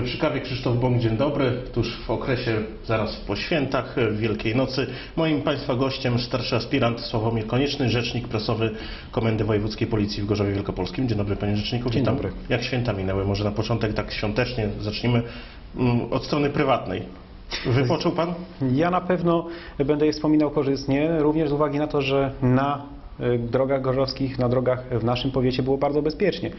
Rozmowy przy kawie. Krzysztof Bąk, dzień dobry. Tuż w okresie, zaraz po świętach, w Wielkiej Nocy. Moim Państwa gościem starszy aspirant Sławomir Konieczny, rzecznik prasowy Komendy Wojewódzkiej Policji w Gorzowie Wielkopolskim. Dzień dobry Panie Rzeczniku, Dzień witam. dobry. Jak święta minęły? Może na początek tak świątecznie zacznijmy mm, od strony prywatnej. Wypoczął Pan? Ja na pewno będę je wspominał korzystnie, również z uwagi na to, że na drogach gorzowskich, na drogach w naszym powiecie było bardzo bezpiecznie.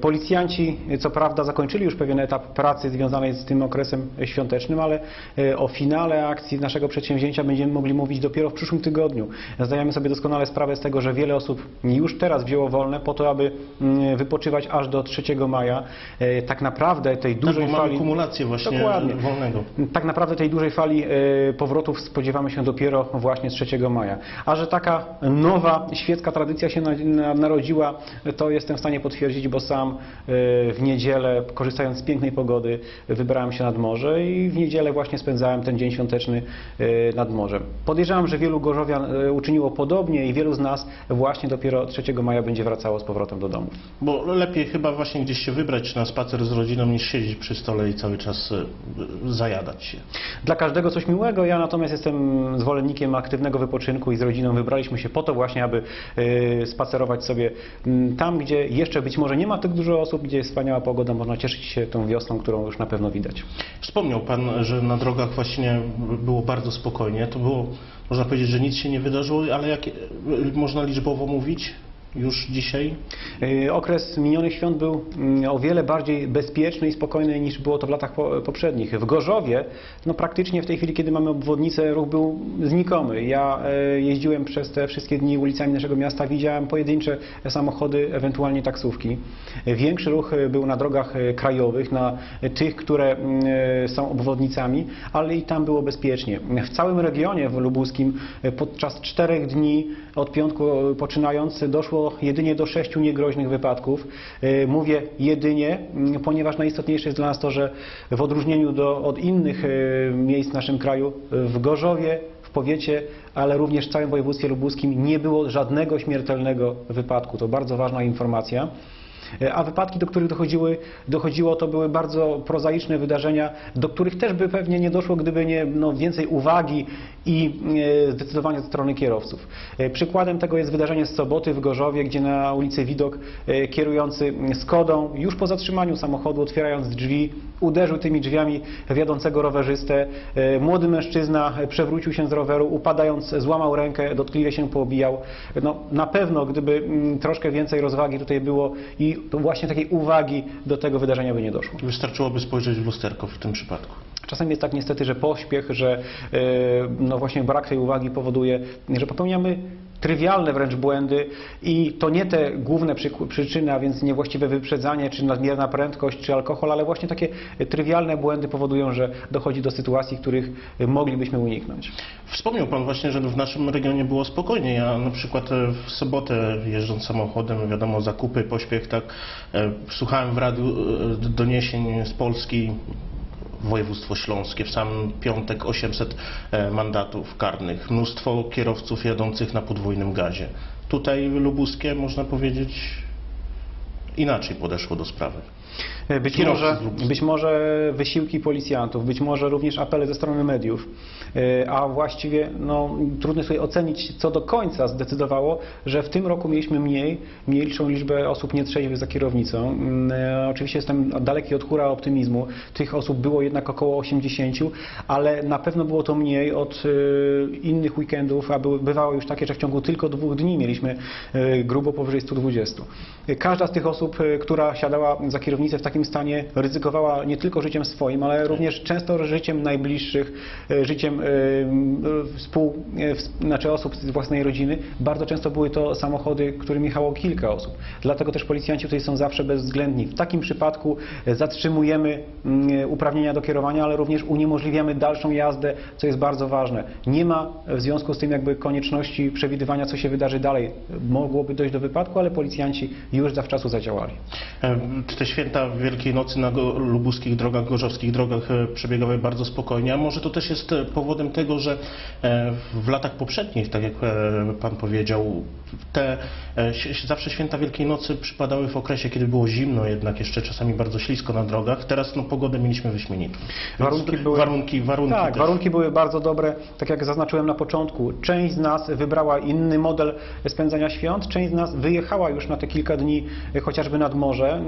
Policjanci, co prawda, zakończyli już pewien etap pracy związanej z tym okresem świątecznym, ale y, o finale akcji naszego przedsięwzięcia będziemy mogli mówić dopiero w przyszłym tygodniu. Zdajemy sobie doskonale sprawę z tego, że wiele osób już teraz wzięło wolne po to, aby mm, wypoczywać aż do 3 maja. Y, Tak naprawdę tej Tak, dużej mamy fali... kumulację właśnie Dokładnie. wolnego. Tak naprawdę tej dużej fali e, powrotów spodziewamy się dopiero właśnie z 3 maja. A że taka nowa świecka tradycja się na- na- narodziła, to jestem w stanie potwierdzić, bo sam e, w niedzielę, korzystając z pięknej pogody, wybrałem się nad morze i w niedzielę właśnie spędzałem ten dzień świąteczny e, nad morzem. Podejrzewam, że wielu gorzowian e, uczyniło podobnie i wielu z nas właśnie dopiero 3 maja będzie wracało z powrotem do domu. Bo lepiej chyba właśnie gdzieś się wybrać na spacer z rodziną niż siedzieć przy stole i cały czas zajadać się. Dla każdego coś miłego. Ja natomiast jestem zwolennikiem aktywnego wypoczynku i z rodziną wybraliśmy się po to właśnie, aby spacerować sobie mm, tam, gdzie jeszcze być może nie ma tak dużo osób, gdzie jest wspaniała pogoda, można cieszyć się tą wiosną, którą już na pewno widać. Wspomniał Pan, że na drogach właśnie było bardzo spokojnie. To było, można powiedzieć, że nic się nie wydarzyło, ale jak można liczbowo mówić już dzisiaj? E, Okres minionych świąt był mm, o wiele bardziej bezpieczny i spokojny niż było to w latach po- poprzednich. W Gorzowie, no praktycznie w tej chwili, kiedy mamy obwodnicę, ruch był znikomy. Ja e, jeździłem przez te wszystkie dni ulicami naszego miasta, widziałem pojedyncze samochody, ewentualnie taksówki. Większy ruch e, był na drogach krajowych, na tych, które są obwodnicami, ale i tam było bezpiecznie. W całym regionie w lubuskim podczas czterech dni od piątku poczynając doszło jedynie do sześciu niegroźnych wypadków. E, Mówię jedynie, ponieważ najistotniejsze jest dla nas to, że w odróżnieniu do, od innych e, miejsc w naszym kraju, w Gorzowie, w powiecie, ale również w całym województwie lubuskim nie było żadnego śmiertelnego wypadku. To bardzo ważna informacja. E, A wypadki, do których dochodziły, dochodziło, to były bardzo prozaiczne wydarzenia, do których też by pewnie nie doszło, gdyby nie no, więcej uwagi i e, zdecydowanie ze strony kierowców. E, Przykładem tego jest wydarzenie z soboty w Gorzowie, gdzie na ulicy Widok kierujący Skodą już po zatrzymaniu samochodu, otwierając drzwi, uderzył tymi drzwiami wiodącego rowerzystę. E, Młody mężczyzna przewrócił się z roweru, upadając złamał rękę, dotkliwie się poobijał. No, na pewno, gdyby mm, troszkę więcej rozwagi tutaj było i właśnie takiej uwagi do tego wydarzenia by nie doszło. Wystarczyłoby spojrzeć w lusterko w tym przypadku. Czasem jest tak niestety, że pośpiech, że e, no właśnie brak tej uwagi powoduje, że popełniamy trywialne wręcz błędy i to nie te główne przyczyny, a więc niewłaściwe wyprzedzanie, czy nadmierna prędkość, czy alkohol, ale właśnie takie trywialne błędy powodują, że dochodzi do sytuacji, których moglibyśmy uniknąć. Wspomniał Pan właśnie, że w naszym regionie było spokojnie. Ja na przykład e, w sobotę jeżdżąc samochodem, wiadomo, zakupy, pośpiech, tak, e, słuchałem w radiu e, doniesień z Polski, województwo śląskie, w sam piątek 800 e, mandatów karnych, mnóstwo kierowców jadących na podwójnym gazie. Tutaj lubuskie, można powiedzieć, inaczej podeszło do sprawy. Być Kierowcy może, być może wysiłki policjantów, być może również apele ze strony mediów, e, a właściwie no, trudno sobie ocenić, co do końca zdecydowało, że w tym roku mieliśmy mniej, mniejszą liczbę osób nietrzeźwych za kierownicą. Mm, e, Oczywiście jestem daleki od hura optymizmu, tych osób było jednak około 80, ale na pewno było to mniej od e, innych weekendów, a bywało już takie, że w ciągu tylko dwóch dni mieliśmy e, grubo powyżej 120. Każda z tych osób, e, która siadała za kierownicę w takim stanie, ryzykowała nie tylko życiem swoim, ale również często życiem najbliższych, e, życiem e, współ, e, znaczy osób z własnej rodziny. Bardzo często były to samochody, którymi jechało kilka osób. Dlatego też policjanci tutaj są zawsze bezwzględni. W takim przypadku zatrzymujemy mm, uprawnienia do kierowania, ale również uniemożliwiamy dalszą jazdę, co jest bardzo ważne. Nie ma w związku z tym jakby konieczności przewidywania, co się wydarzy dalej. Mogłoby dojść do wypadku, ale policjanci już zawczasu zadziałali. Te święta święta Wielkiej Nocy na lubuskich drogach, gorzowskich drogach e, przebiegały bardzo spokojnie, a może to też jest e, powodem tego, że e, w latach poprzednich, tak jak Pan powiedział, te zawsze święta Wielkiej Nocy przypadały w okresie, kiedy było zimno, jednak jeszcze czasami bardzo ślisko na drogach. Teraz no, pogodę mieliśmy wyśmienitą. Warunki były- warunki, warunki Tak, też. warunki były bardzo dobre. Tak jak zaznaczyłem na początku, część z nas wybrała inny model spędzania świąt, część z nas wyjechała już na te kilka dni chociażby nad morze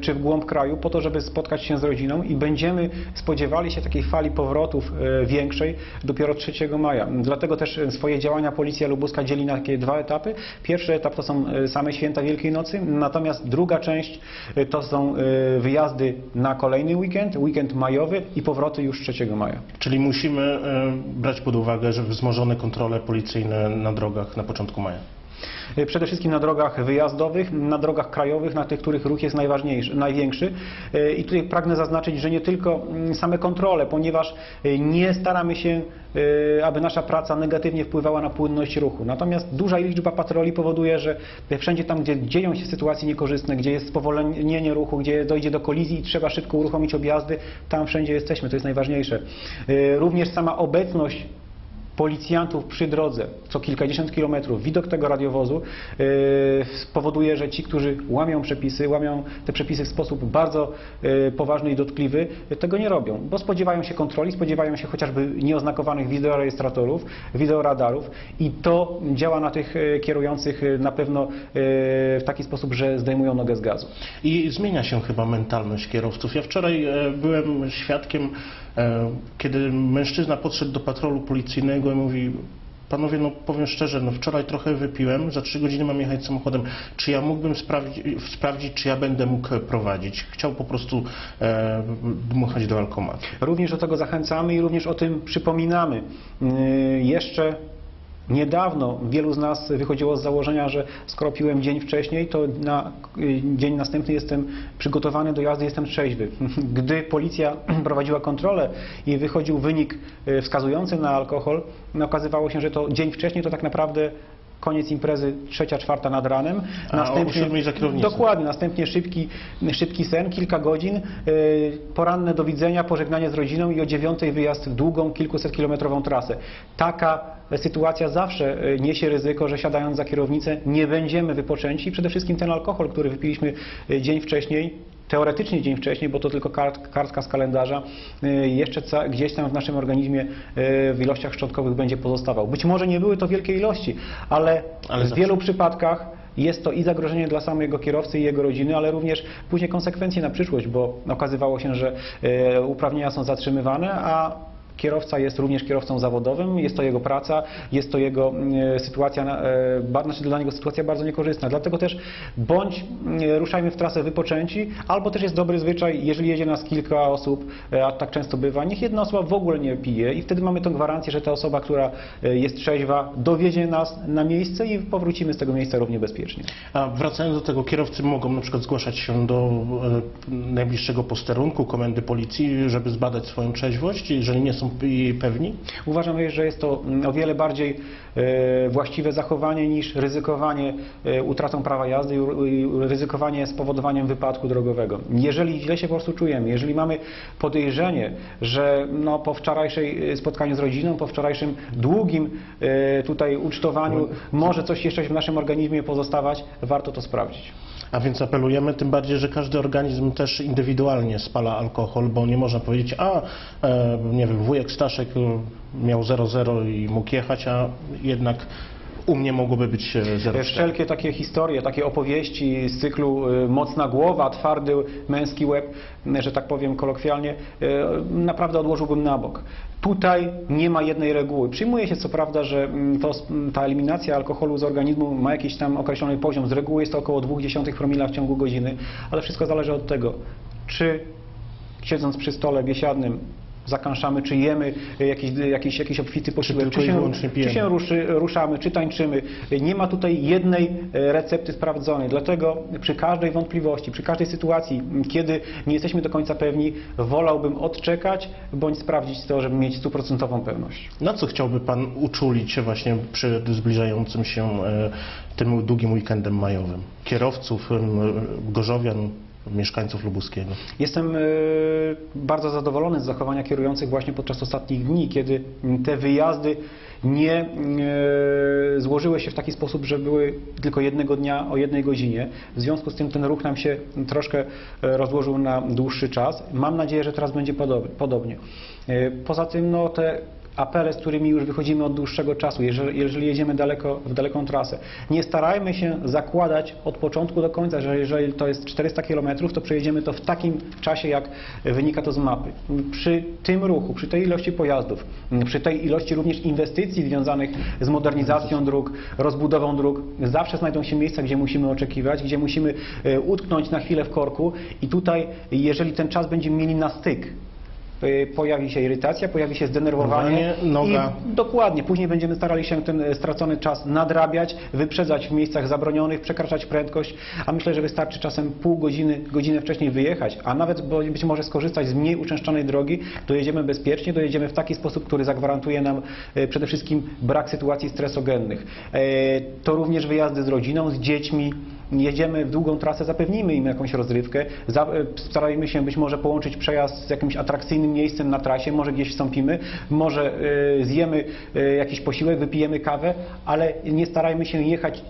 czy głąb kraju po to, żeby spotkać się z rodziną i będziemy spodziewali się takiej fali powrotów e, większej dopiero 3 maja. Dlatego też swoje działania Policja Lubuska dzieli na takie dwa etapy. Pierwszy etap to są e, same święta Wielkiej Nocy, natomiast druga część e, to są wyjazdy na kolejny weekend, weekend majowy i powroty już 3 maja. Czyli musimy brać pod uwagę, że wzmożone kontrole policyjne na drogach na początku maja. Y, Przede wszystkim na drogach wyjazdowych, na drogach krajowych, na tych, których ruch jest najważniejszy, największy. Y, I tutaj pragnę zaznaczyć, że nie tylko mm, same kontrole, ponieważ y, nie staramy się, aby nasza praca negatywnie wpływała na płynność ruchu. Natomiast duża liczba patroli powoduje, że wszędzie tam, gdzie dzieją się sytuacje niekorzystne, gdzie jest spowolnienie ruchu, gdzie dojdzie do kolizji i trzeba szybko uruchomić objazdy, tam wszędzie jesteśmy, to jest najważniejsze. Również sama obecność policjantów przy drodze co kilkadziesiąt kilometrów, widok tego radiowozu yy, spowoduje, że ci, którzy łamią przepisy, łamią te przepisy w sposób bardzo yy, poważny i dotkliwy, tego nie robią, bo spodziewają się kontroli, spodziewają się chociażby nieoznakowanych wideorejestratorów, wideoradarów i to działa na tych yy, kierujących na pewno w taki sposób, że zdejmują nogę z gazu. I zmienia się chyba mentalność kierowców. Ja wczoraj e, byłem świadkiem, e, kiedy mężczyzna podszedł do patrolu policyjnego i mówi Panowie, no powiem szczerze, no wczoraj trochę wypiłem, za trzy godziny mam jechać samochodem. Czy ja mógłbym sprawdzić, sprawdzić czy ja będę mógł prowadzić? Chciał po prostu e, dmuchać do alkomatu. Również do tego zachęcamy i również o tym przypominamy. Yy, Jeszcze niedawno wielu z nas wychodziło z założenia, że skoro piłem dzień wcześniej, to na yy, dzień następny jestem przygotowany do jazdy, jestem trzeźwy. Gdy policja prowadziła kontrolę i wychodził wynik yy, wskazujący na alkohol, no okazywało się, że to dzień wcześniej to tak naprawdę koniec imprezy, trzecia, czwarta nad ranem. A o za kierownicą. Dokładnie, następnie szybki, szybki sen, kilka godzin, yy, poranne do widzenia, pożegnanie z rodziną i o dziewiątej wyjazd w długą, kilkuset kilometrową trasę. Taka sytuacja zawsze yy, niesie ryzyko, że siadając za kierownicę nie będziemy wypoczęci i przede wszystkim ten alkohol, który wypiliśmy yy, dzień wcześniej, teoretycznie dzień wcześniej, bo to tylko kart, kartka z kalendarza, y, jeszcze ca, gdzieś tam w naszym organizmie y, w ilościach szczątkowych będzie pozostawał. Być może nie były to wielkie ilości, ale, Ale w zawsze. wielu przypadkach jest to i zagrożenie dla samego kierowcy i jego rodziny, ale również później konsekwencje na przyszłość, bo okazywało się, że y, uprawnienia są zatrzymywane, a Kierowca jest również kierowcą zawodowym, jest to jego praca, jest to jego e, sytuacja, e, znaczy dla niego sytuacja bardzo niekorzystna. Dlatego też bądź e, ruszajmy w trasę wypoczęci, albo też jest dobry zwyczaj, jeżeli jedzie nas kilka osób, a tak często bywa, niech jedna osoba w ogóle nie pije i wtedy mamy tą gwarancję, że ta osoba, która jest trzeźwa, dowiezie nas na miejsce i powrócimy z tego miejsca równie bezpiecznie. A wracając do tego, kierowcy mogą na przykład zgłaszać się do najbliższego posterunku, komendy policji, żeby zbadać swoją trzeźwość, jeżeli nie są pewni? Uważam, że jest to mm, o wiele bardziej e, właściwe zachowanie niż ryzykowanie e, utratą prawa jazdy i ryzykowanie spowodowaniem wypadku drogowego. Jeżeli źle się po prostu czujemy, jeżeli mamy podejrzenie, że no, po wczorajszej e, spotkaniu z rodziną, po wczorajszym długim tutaj ucztowaniu może coś jeszcze w naszym organizmie pozostawać, warto to sprawdzić. A więc apelujemy, tym bardziej, że każdy organizm też indywidualnie spala alkohol, bo nie można powiedzieć, a e, nie wiem, wujek Staszek e, miał 0,0 i mógł jechać, a jednak u mnie mogłoby być e, 0,4. Wszelkie takie historie, takie opowieści z cyklu y, mocna głowa, twardy męski łeb, że tak powiem kolokwialnie, naprawdę odłożyłbym na bok. Tutaj nie ma jednej reguły. Przyjmuje się co prawda, że mm, to, mm, ta eliminacja alkoholu z organizmu ma jakiś tam określony poziom. Z reguły jest to około 0,2 promila w ciągu godziny, ale wszystko zależy od tego, czy siedząc przy stole biesiadnym zakąszamy, czy jemy jakiś, jakiś, jakiś obfity posiłek, czy i się, czy się ruszy, ruszamy, czy tańczymy. Nie ma tutaj jednej e, recepty sprawdzonej. Dlatego przy każdej wątpliwości, przy każdej sytuacji, kiedy nie jesteśmy do końca pewni, wolałbym odczekać bądź sprawdzić to, żeby mieć stuprocentową pewność. Na co chciałby Pan uczulić się właśnie przed zbliżającym się e, tym długim weekendem majowym? Kierowców, gorzowian, mieszkańców Lubuskiego. Jestem e, bardzo zadowolony z zachowania kierujących właśnie podczas ostatnich dni, kiedy te wyjazdy nie e, złożyły się w taki sposób, że były tylko jednego dnia o jednej godzinie. W związku z tym ten ruch nam się troszkę e, rozłożył na dłuższy czas. Mam nadzieję, że teraz będzie podob- podobnie. Poza tym no, te apele, z którymi już wychodzimy od dłuższego czasu, jeżeli, jeżeli jedziemy daleko, w daleką trasę. Nie starajmy się zakładać od początku do końca, że jeżeli to jest 400 km, to przejedziemy to w takim czasie, jak wynika to z mapy. Przy tym ruchu, przy tej ilości pojazdów, przy tej ilości również inwestycji związanych z modernizacją dróg, rozbudową dróg, zawsze znajdą się miejsca, gdzie musimy oczekiwać, gdzie musimy e, utknąć na chwilę w korku i tutaj, jeżeli ten czas będziemy mieli na styk, pojawi się irytacja, pojawi się zdenerwowanie. Noga. I dokładnie, później będziemy starali się ten e, stracony czas nadrabiać, wyprzedzać w miejscach zabronionych, przekraczać prędkość, a myślę, że wystarczy czasem pół godziny, godzinę wcześniej wyjechać, a nawet bo- być może skorzystać z mniej uczęszczanej drogi, dojedziemy bezpiecznie, dojedziemy w taki sposób, który zagwarantuje nam e, przede wszystkim brak sytuacji stresogennych. E, To również wyjazdy z rodziną, z dziećmi, jedziemy w długą trasę, zapewnijmy im jakąś rozrywkę, e, starajmy się być może połączyć przejazd z jakimś atrakcyjnym miejscem na trasie, może gdzieś wstąpimy, może e, zjemy e, jakiś posiłek, wypijemy kawę, ale nie starajmy się jechać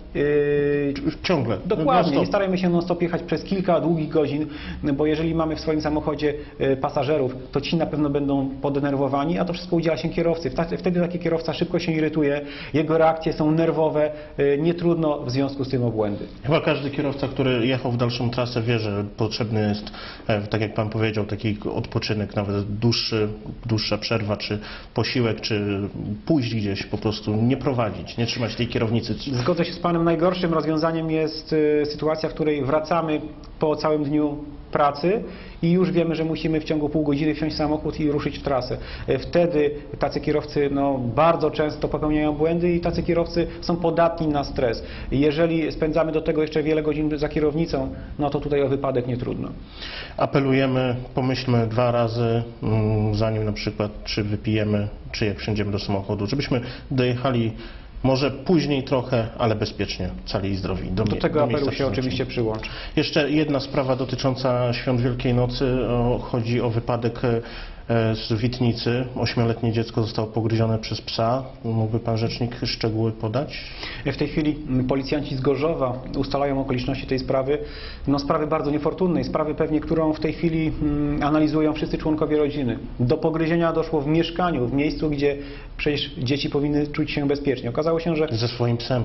Ciągle. Dokładnie, nie non-stop. starajmy się non-stop jechać przez kilka długich godzin, bo jeżeli mamy w swoim samochodzie pasażerów, to ci na pewno będą podenerwowani, a to wszystko udziela się kierowcy. Wtedy taki kierowca szybko się irytuje, jego reakcje są nerwowe, nie trudno w związku z tym o błędy. Każdy kierowca, który jechał w dalszą trasę wie, że potrzebny jest, e, tak jak Pan powiedział, taki odpoczynek, nawet dłuższy, dłuższa przerwa, czy posiłek, czy pójść gdzieś, po prostu nie prowadzić, nie trzymać tej kierownicy. Zgodzę się z Panem, najgorszym rozwiązaniem jest e, sytuacja, w której wracamy po całym dniu pracy i już wiemy, że musimy w ciągu pół godziny wsiąść samochód i ruszyć w trasę. E, Wtedy tacy kierowcy no, bardzo często popełniają błędy i tacy kierowcy są podatni na stres. Jeżeli spędzamy do tego jeszcze wiele godzin za kierownicą, no to tutaj o wypadek nie trudno. Apelujemy, pomyślmy dwa razy, mm, zanim na przykład czy wypijemy, czy jak wsiądziemy do samochodu, żebyśmy dojechali może później trochę, ale bezpiecznie, cali i zdrowi. Do, Do tego do apelu się oczywiście przyłączę. Jeszcze jedna sprawa dotycząca świąt Wielkiej Nocy. O, chodzi o wypadek e, z Witnicy. Ośmioletnie dziecko zostało pogryzione przez psa. Mógłby Pan Rzecznik szczegóły podać? W tej chwili policjanci z Gorzowa ustalają okoliczności tej sprawy. No sprawy bardzo niefortunnej, sprawy pewnie, którą w tej chwili mm, analizują wszyscy członkowie rodziny. Do pogryzienia doszło w mieszkaniu, w miejscu, gdzie przecież dzieci powinny czuć się bezpiecznie. Okazało się, że Ze swoim psem.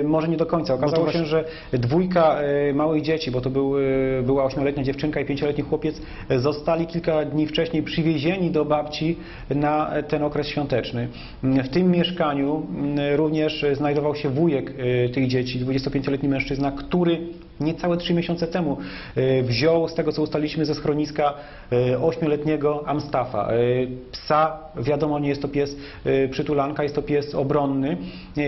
E, może nie do końca. Okazało właśnie- się, że dwójka e, małych dzieci, bo to był, e, była ośmioletnia dziewczynka i pięcioletni chłopiec, e, zostali kilka dni wcześniej przywiezieni do babci na ten okres świąteczny. W tym mieszkaniu mm, również znajdował się wujek e, tych dzieci, 25-letni mężczyzna, który niecałe trzy miesiące temu e, wziął, z tego co ustaliliśmy ze schroniska, e, ośmioletniego Amstafa. E, Psa, wiadomo, nie jest to pies przytulanka, jest to pies obronny.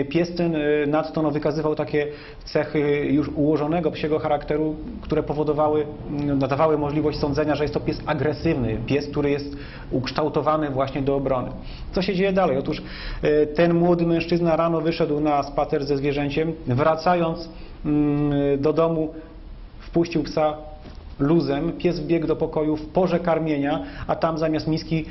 Pies ten nadto no, wykazywał takie cechy już ułożonego psiego charakteru, które powodowały, m, nadawały możliwość sądzenia, że jest to pies agresywny, pies, który jest ukształtowany właśnie do obrony. Co się dzieje dalej? Otóż ten młody mężczyzna rano wyszedł na spacer ze zwierzęciem, wracając mm, do domu wpuścił psa luzem, pies wbiegł do pokoju w porze karmienia, a tam zamiast miski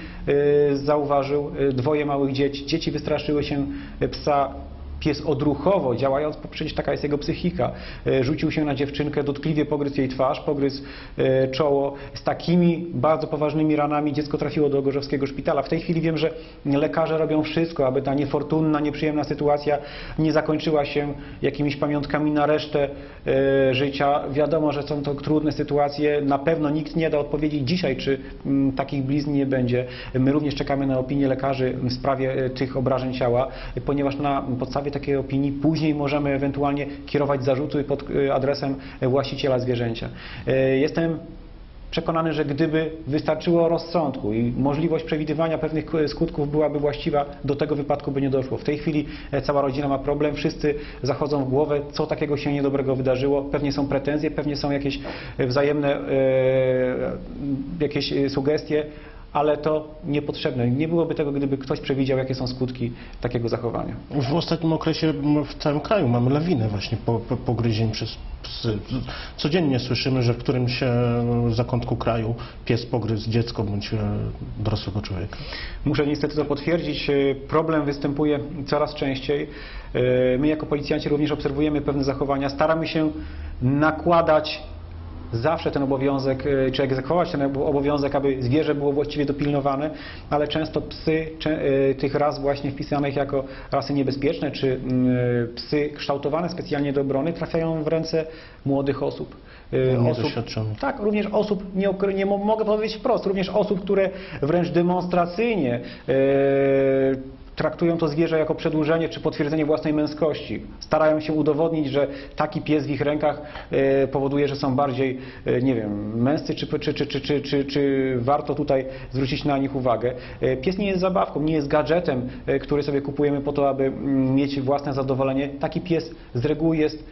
y, zauważył y, dwoje małych dzieci. Dzieci wystraszyły się y, psa. Pies odruchowo, działając, przecież taka jest jego psychika, y, rzucił się na dziewczynkę, dotkliwie pogryzł jej twarz, pogryzł y, czoło. Z takimi bardzo poważnymi ranami dziecko trafiło do gorzowskiego szpitala. W tej chwili wiem, że lekarze robią wszystko, aby ta niefortunna, nieprzyjemna sytuacja nie zakończyła się jakimiś pamiątkami na resztę e, życia. Wiadomo, że są to trudne sytuacje. Na pewno nikt nie da odpowiedzi dzisiaj, czy mm, takich blizn nie będzie. My również czekamy na opinię lekarzy w sprawie e, tych obrażeń ciała, e, ponieważ na podstawie takiej opinii później możemy ewentualnie kierować zarzuty pod e, adresem e, właściciela zwierzęcia. E, Jestem przekonany, że gdyby wystarczyło rozsądku i możliwość przewidywania pewnych skutków byłaby właściwa, do tego wypadku by nie doszło. W tej chwili cała rodzina ma problem, wszyscy zachodzą w głowę, co takiego się niedobrego wydarzyło. Pewnie są pretensje, pewnie są jakieś wzajemne jakieś sugestie, ale to niepotrzebne. Nie byłoby tego, gdyby ktoś przewidział, jakie są skutki takiego zachowania. W ostatnim okresie w całym kraju mamy lawinę właśnie po, po, pogryzień przez psy. Codziennie słyszymy, że w którymś e, zakątku kraju pies pogryzł dziecko bądź e, dorosłego człowieka. Muszę niestety to potwierdzić. E, Problem występuje coraz częściej. My jako policjanci również obserwujemy pewne zachowania. Staramy się nakładać zawsze ten obowiązek, e, czy egzekwować ten obowiązek, aby zwierzę było właściwie dopilnowane, ale często psy e, tych ras właśnie wpisanych jako rasy niebezpieczne, czy mm, e, psy kształtowane specjalnie do obrony trafiają w ręce młodych osób. Niedoświadczonych. tak, również osób, nie, nie mo- mogę powiedzieć wprost, również osób, które wręcz demonstracyjnie traktują to zwierzę jako przedłużenie czy potwierdzenie własnej męskości. Starają się udowodnić, że taki pies w ich rękach e, powoduje, że są bardziej, e, nie wiem, męscy, czy, czy, czy, czy, czy, czy, warto tutaj zwrócić na nich uwagę. E, Pies nie jest zabawką, nie jest gadżetem, który sobie kupujemy po to, aby mm, mieć własne zadowolenie. Taki pies z reguły jest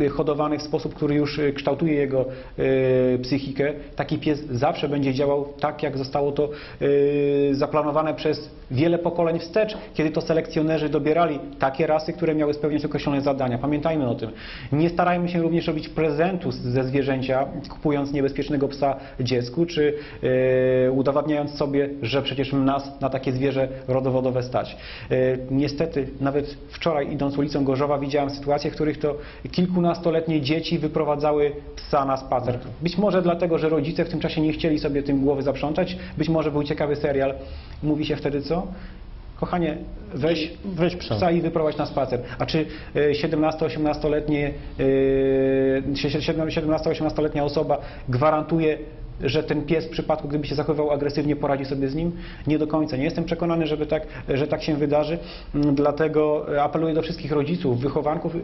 y, hodowany w sposób, który już y, kształtuje jego y, psychikę. Taki pies zawsze będzie działał tak, jak zostało to zaplanowane przez wiele pokoleń wstecz, kiedy to selekcjonerzy dobierali takie rasy, które miały spełniać określone zadania. Pamiętajmy o tym. Nie starajmy się również robić prezentu ze zwierzęcia, kupując niebezpiecznego psa dziecku, czy udowadniając sobie, że przecież nas na takie zwierzę rodowodowe stać. Niestety, nawet wczoraj idąc ulicą Gorzowa widziałem sytuacje, w których to kilkunastoletnie dzieci wyprowadzały psa na spacer. Być może dlatego, że rodzice w tym czasie nie chcieli sobie tym głowy zaprzątać, być może był ciekawy serial. Mówi się wtedy co? Kochanie, weź Weź psa. psa i wyprowadź na spacer. A czy e, 17-18-letnie, e, 17-18-letnia osoba gwarantuje, że ten pies w przypadku, gdyby się zachowywał agresywnie, poradzi sobie z nim? Nie do końca. Nie jestem przekonany, żeby tak, że tak się wydarzy. Mm, Dlatego apeluję do wszystkich rodziców, wychowanków, e,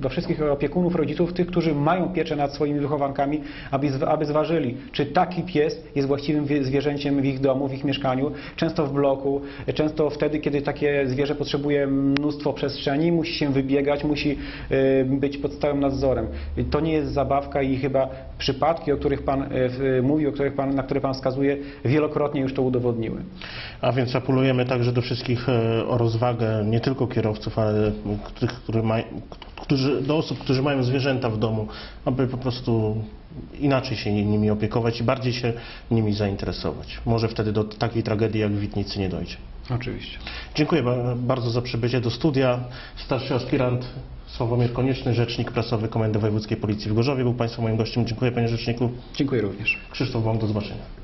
do wszystkich opiekunów rodziców, tych, którzy mają pieczę nad swoimi wychowankami, aby, aby zważyli, czy taki pies jest właściwym wie- zwierzęciem w ich domu, w ich mieszkaniu, często w bloku, często wtedy, kiedy takie zwierzę potrzebuje mnóstwo przestrzeni, musi się wybiegać, musi e, być pod stałym nadzorem. To nie jest zabawka i chyba przypadki, o których Pan mówił, o których pan, na które Pan wskazuje, wielokrotnie już to udowodniły. A więc apelujemy także do wszystkich e, o rozwagę, nie tylko kierowców, ale tych, którzy maj, którzy, do osób, którzy mają zwierzęta w domu, aby po prostu inaczej się nimi opiekować i bardziej się nimi zainteresować. Może wtedy do takiej tragedii jak w Witnicy nie dojdzie. Oczywiście. Dziękuję ba- bardzo za przybycie do studia. Starszy aspirant Sławomir Konieczny, rzecznik prasowy Komendy Wojewódzkiej Policji w Gorzowie był Państwa moim gościem. Dziękuję Panie Rzeczniku. Dziękuję również. Krzysztof Wąg, do zobaczenia.